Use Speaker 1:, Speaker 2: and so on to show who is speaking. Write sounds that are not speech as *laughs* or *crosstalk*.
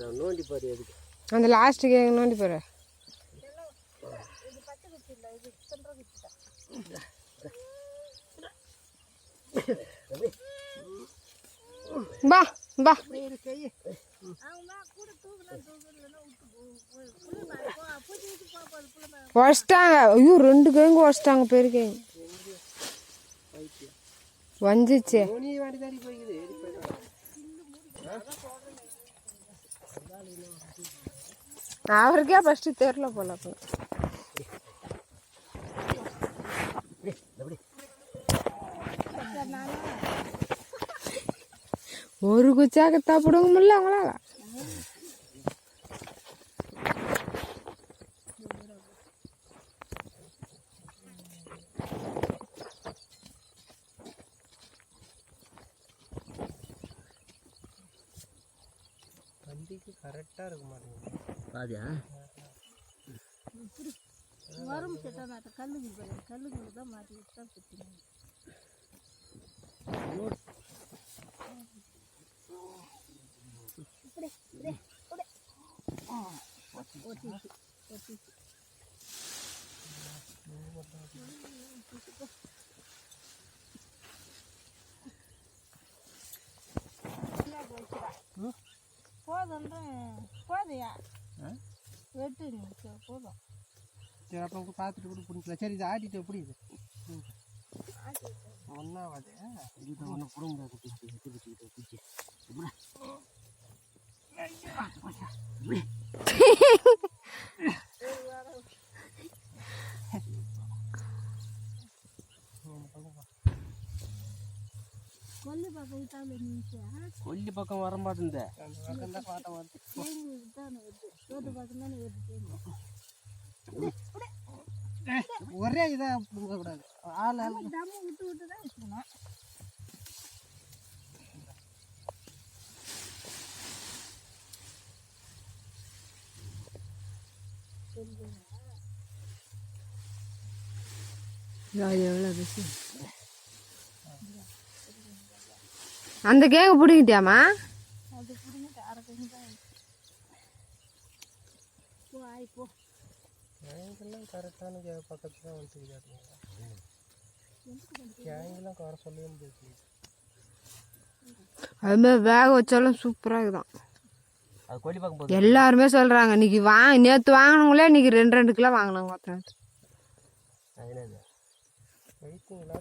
Speaker 1: நான் நோண்டி பாரு எதுக்கு.
Speaker 2: அந்த லாஸ்ட்டுக்கு நோண்டி போகிற பா பா உடச்சிட்டாங்க. ஐயோ ரெண்டு கேங்கு உடச்சிட்டாங்க பெருக்கேங்க வஞ்சிச்சே. அவருக்கே ஃபஸ்ட்டு தெரில போல அப்போ ஒரு குச்சாக்கு தப்பிடுங்க முடியல அவங்களால.
Speaker 1: வண்டிக்கு கரெக்டாக இருக்க மாட்டேங்குது.
Speaker 3: பாதியா
Speaker 4: வரும் செட்டான கல்லுங்க கல்லுங்க தான் மாட்டி விட்டு தான் சுற்றினாங்க போதுன்றேன் போதையா வெட்டு போதும்.
Speaker 1: சரி அப்புறம் பார்த்துட்டு கூட பிடிக்கல? சரி இது ஆட்டிட்டு எப்படி இது? ஒன்றாவது
Speaker 3: இது ஒன்று புடுங்க குட்டி *laughs*
Speaker 4: கொல்லி பக்கம் விட்டால நீச்சா
Speaker 3: கொல்லி பக்கம் வர
Speaker 4: தேங்கு
Speaker 1: ஒரே இதாக பிடுங்கக்கூடாது. ஆள் ஆள்.
Speaker 4: தம்மு விட்டு விட்டு தான் வச்சுக்கணும்
Speaker 2: எவ்வளோ பேசி அந்த கேங்க பிடிக்கிட்டியாமா
Speaker 4: அது பிடிங்கிட்டு அரை கஞ்சி தான் இருக்கு. போ ஆய் போ.
Speaker 1: கேங்கெல்லாம் கரெக்டான கே பக்கத்தில் தான் வந்துருக்காங்க கேங்கெல்லாம் வர சொல்லவே முடியாது.
Speaker 2: அது மாதிரி வேக வச்சாலும் சூப்பராக இருக்குதான். எல்லாருமே சொல்கிறாங்க இன்னைக்கு வாங்க நேற்று வாங்கினவங்களே இன்னைக்கு ரெண்டு ரெண்டு கிலோ வாங்கினாங்க.
Speaker 1: வெயிட்டிங்களா